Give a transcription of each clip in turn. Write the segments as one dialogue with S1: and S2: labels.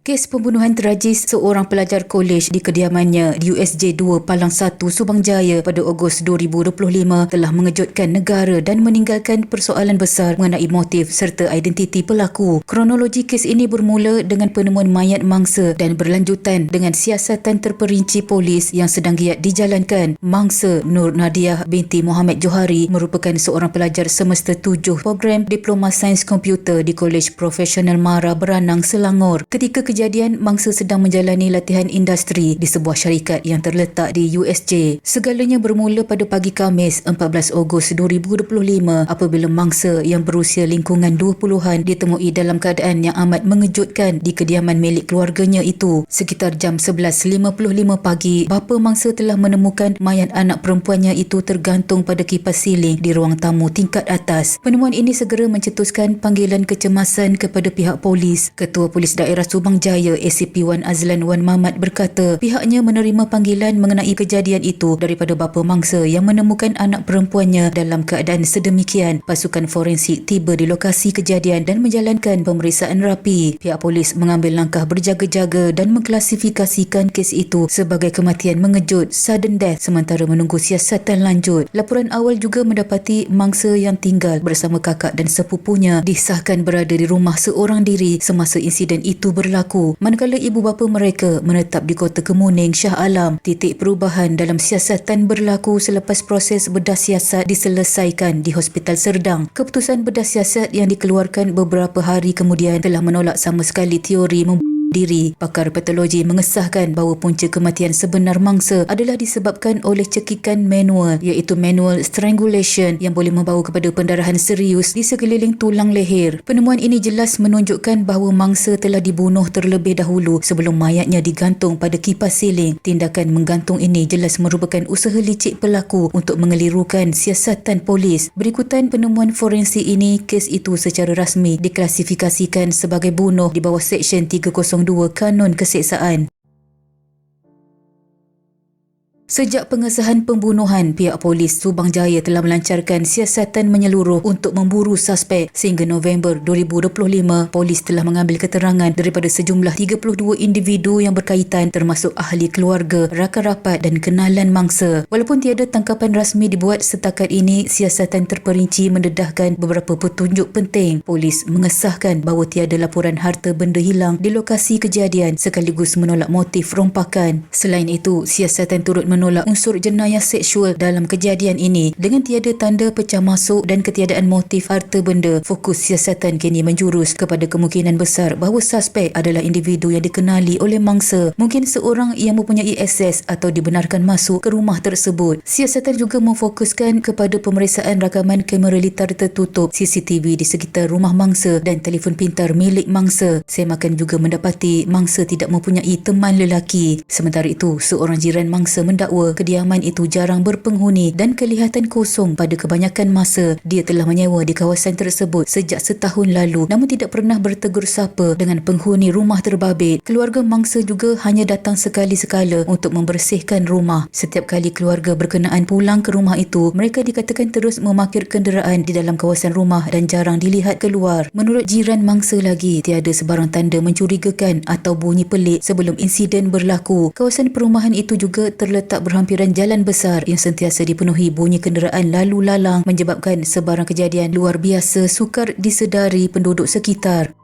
S1: Kes pembunuhan tragis seorang pelajar kolej di kediamannya di USJ 2 Palang 1 Subang Jaya pada Ogos 2025 telah mengejutkan negara dan meninggalkan persoalan besar mengenai motif serta identiti pelaku. Kronologi kes ini bermula dengan penemuan mayat mangsa dan berlanjutan dengan siasatan terperinci polis yang sedang giat dijalankan. Mangsa Nur Nadia binti Muhammad Johari merupakan seorang pelajar semester 7 program Diploma Sains Komputer di Kolej Profesional Mara Beranang Selangor. Ketika kejadian mangsa sedang menjalani latihan industri di sebuah syarikat yang terletak di USJ. Segalanya bermula pada pagi Khamis 14 Ogos 2025 apabila mangsa yang berusia lingkungan 20-an ditemui dalam keadaan yang amat mengejutkan di kediaman milik keluarganya itu. Sekitar jam 11.55 pagi, bapa mangsa telah menemukan mayat anak perempuannya itu tergantung pada kipas siling di ruang tamu tingkat atas. Penemuan ini segera mencetuskan panggilan kecemasan kepada pihak polis. Ketua Polis Daerah Subang Jaya ACP Wan Azlan Wan Mamat berkata pihaknya menerima panggilan mengenai kejadian itu daripada bapa mangsa yang menemukan anak perempuannya dalam keadaan sedemikian. Pasukan forensik tiba di lokasi kejadian dan menjalankan pemeriksaan rapi. Pihak polis mengambil langkah berjaga-jaga dan mengklasifikasikan kes itu sebagai kematian mengejut sudden death sementara menunggu siasatan lanjut. Laporan awal juga mendapati mangsa yang tinggal bersama kakak dan sepupunya disahkan berada di rumah seorang diri semasa insiden itu berlaku berlaku manakala ibu bapa mereka menetap di kota Kemuning Shah Alam. Titik perubahan dalam siasatan berlaku selepas proses bedah siasat diselesaikan di Hospital Serdang. Keputusan bedah siasat yang dikeluarkan beberapa hari kemudian telah menolak sama sekali teori membuat diri. Pakar patologi mengesahkan bahawa punca kematian sebenar mangsa adalah disebabkan oleh cekikan manual iaitu manual strangulation yang boleh membawa kepada pendarahan serius di sekeliling tulang leher. Penemuan ini jelas menunjukkan bahawa mangsa telah dibunuh terlebih dahulu sebelum mayatnya digantung pada kipas siling. Tindakan menggantung ini jelas merupakan usaha licik pelaku untuk mengelirukan siasatan polis. Berikutan penemuan forensik ini, kes itu secara rasmi diklasifikasikan sebagai bunuh di bawah Seksyen 302 Kanun Keseksaan. Sejak pengesahan pembunuhan, pihak polis Subang Jaya telah melancarkan siasatan menyeluruh untuk memburu suspek. Sehingga November 2025, polis telah mengambil keterangan daripada sejumlah 32 individu yang berkaitan termasuk ahli keluarga, rakan rapat dan kenalan mangsa. Walaupun tiada tangkapan rasmi dibuat setakat ini, siasatan terperinci mendedahkan beberapa petunjuk penting. Polis mengesahkan bahawa tiada laporan harta benda hilang di lokasi kejadian sekaligus menolak motif rompakan. Selain itu, siasatan turut menolak menolak unsur jenayah seksual dalam kejadian ini dengan tiada tanda pecah masuk dan ketiadaan motif harta benda. Fokus siasatan kini menjurus kepada kemungkinan besar bahawa suspek adalah individu yang dikenali oleh mangsa. Mungkin seorang yang mempunyai akses atau dibenarkan masuk ke rumah tersebut. Siasatan juga memfokuskan kepada pemeriksaan rakaman kamera litar tertutup CCTV di sekitar rumah mangsa dan telefon pintar milik mangsa. Semakan juga mendapati mangsa tidak mempunyai teman lelaki. Sementara itu, seorang jiran mangsa mendakwa mendakwa kediaman itu jarang berpenghuni dan kelihatan kosong pada kebanyakan masa. Dia telah menyewa di kawasan tersebut sejak setahun lalu namun tidak pernah bertegur sapa dengan penghuni rumah terbabit. Keluarga mangsa juga hanya datang sekali sekala untuk membersihkan rumah. Setiap kali keluarga berkenaan pulang ke rumah itu, mereka dikatakan terus memakir kenderaan di dalam kawasan rumah dan jarang dilihat keluar. Menurut jiran mangsa lagi, tiada sebarang tanda mencurigakan atau bunyi pelik sebelum insiden berlaku. Kawasan perumahan itu juga terletak berhampiran jalan besar yang sentiasa dipenuhi bunyi kenderaan lalu lalang menyebabkan sebarang kejadian luar biasa sukar disedari penduduk sekitar.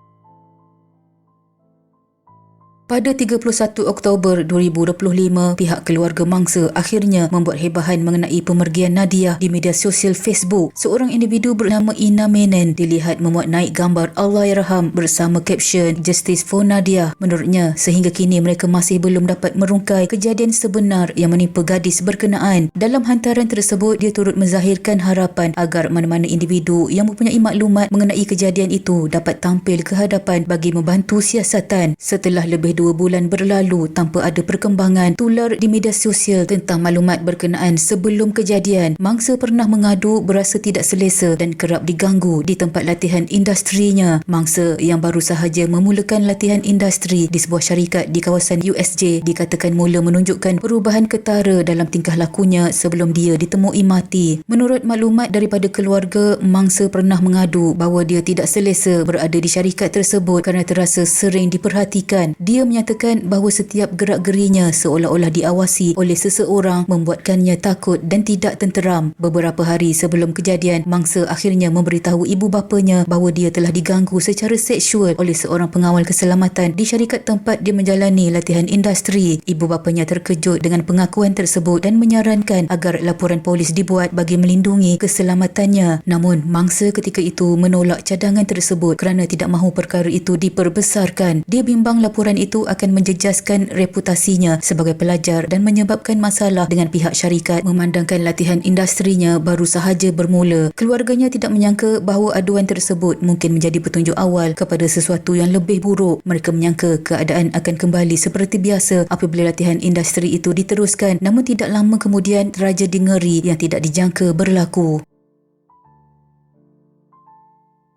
S1: Pada 31 Oktober 2025, pihak keluarga mangsa akhirnya membuat hebahan mengenai pemergian Nadia di media sosial Facebook. Seorang individu bernama Ina Menen dilihat memuat naik gambar Allahyarham bersama caption Justice for Nadia. Menurutnya, sehingga kini mereka masih belum dapat merungkai kejadian sebenar yang menimpa gadis berkenaan. Dalam hantaran tersebut, dia turut menzahirkan harapan agar mana-mana individu yang mempunyai maklumat mengenai kejadian itu dapat tampil ke hadapan bagi membantu siasatan. Setelah lebih dua bulan berlalu tanpa ada perkembangan tular di media sosial tentang maklumat berkenaan sebelum kejadian. Mangsa pernah mengadu berasa tidak selesa dan kerap diganggu di tempat latihan industrinya. Mangsa yang baru sahaja memulakan latihan industri di sebuah syarikat di kawasan USJ dikatakan mula menunjukkan perubahan ketara dalam tingkah lakunya sebelum dia ditemui mati. Menurut maklumat daripada keluarga, mangsa pernah mengadu bahawa dia tidak selesa berada di syarikat tersebut kerana terasa sering diperhatikan. Dia menyatakan bahawa setiap gerak-gerinya seolah-olah diawasi oleh seseorang membuatkannya takut dan tidak tenteram. Beberapa hari sebelum kejadian, mangsa akhirnya memberitahu ibu bapanya bahawa dia telah diganggu secara seksual oleh seorang pengawal keselamatan di syarikat tempat dia menjalani latihan industri. Ibu bapanya terkejut dengan pengakuan tersebut dan menyarankan agar laporan polis dibuat bagi melindungi keselamatannya. Namun, mangsa ketika itu menolak cadangan tersebut kerana tidak mahu perkara itu diperbesarkan. Dia bimbang laporan itu akan menjejaskan reputasinya sebagai pelajar dan menyebabkan masalah dengan pihak syarikat memandangkan latihan industrinya baru sahaja bermula. Keluarganya tidak menyangka bahawa aduan tersebut mungkin menjadi petunjuk awal kepada sesuatu yang lebih buruk. Mereka menyangka keadaan akan kembali seperti biasa apabila latihan industri itu diteruskan namun tidak lama kemudian tragedi ngeri yang tidak dijangka berlaku.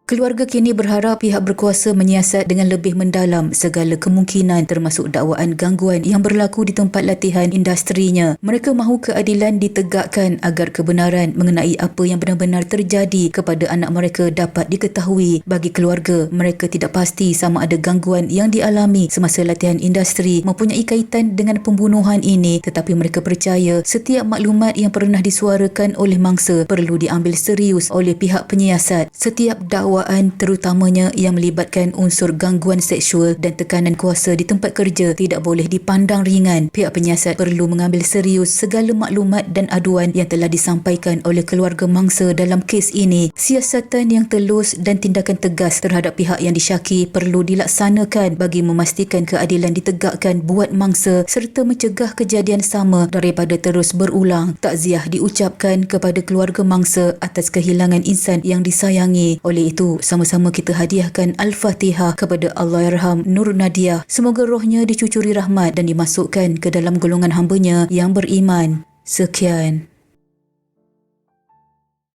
S1: Keluarga kini berharap pihak berkuasa menyiasat dengan lebih mendalam segala kemungkinan termasuk dakwaan gangguan yang berlaku di tempat latihan industrinya. Mereka mahu keadilan ditegakkan agar kebenaran mengenai apa yang benar-benar terjadi kepada anak mereka dapat diketahui. Bagi keluarga, mereka tidak pasti sama ada gangguan yang dialami semasa latihan industri mempunyai kaitan dengan pembunuhan ini tetapi mereka percaya setiap maklumat yang pernah disuarakan oleh mangsa perlu diambil serius oleh pihak penyiasat. Setiap dakwaan dakwaan terutamanya yang melibatkan unsur gangguan seksual dan tekanan kuasa di tempat kerja tidak boleh dipandang ringan. Pihak penyiasat perlu mengambil serius segala maklumat dan aduan yang telah disampaikan oleh keluarga mangsa dalam kes ini. Siasatan yang telus dan tindakan tegas terhadap pihak yang disyaki perlu dilaksanakan bagi memastikan keadilan ditegakkan buat mangsa serta mencegah kejadian sama daripada terus berulang. Takziah diucapkan kepada keluarga mangsa atas kehilangan insan yang disayangi. Oleh sama-sama kita hadiahkan Al-Fatihah kepada Allahyarham Nur Nadia. Semoga rohnya dicucuri rahmat dan dimasukkan ke dalam golongan hambanya yang beriman. Sekian.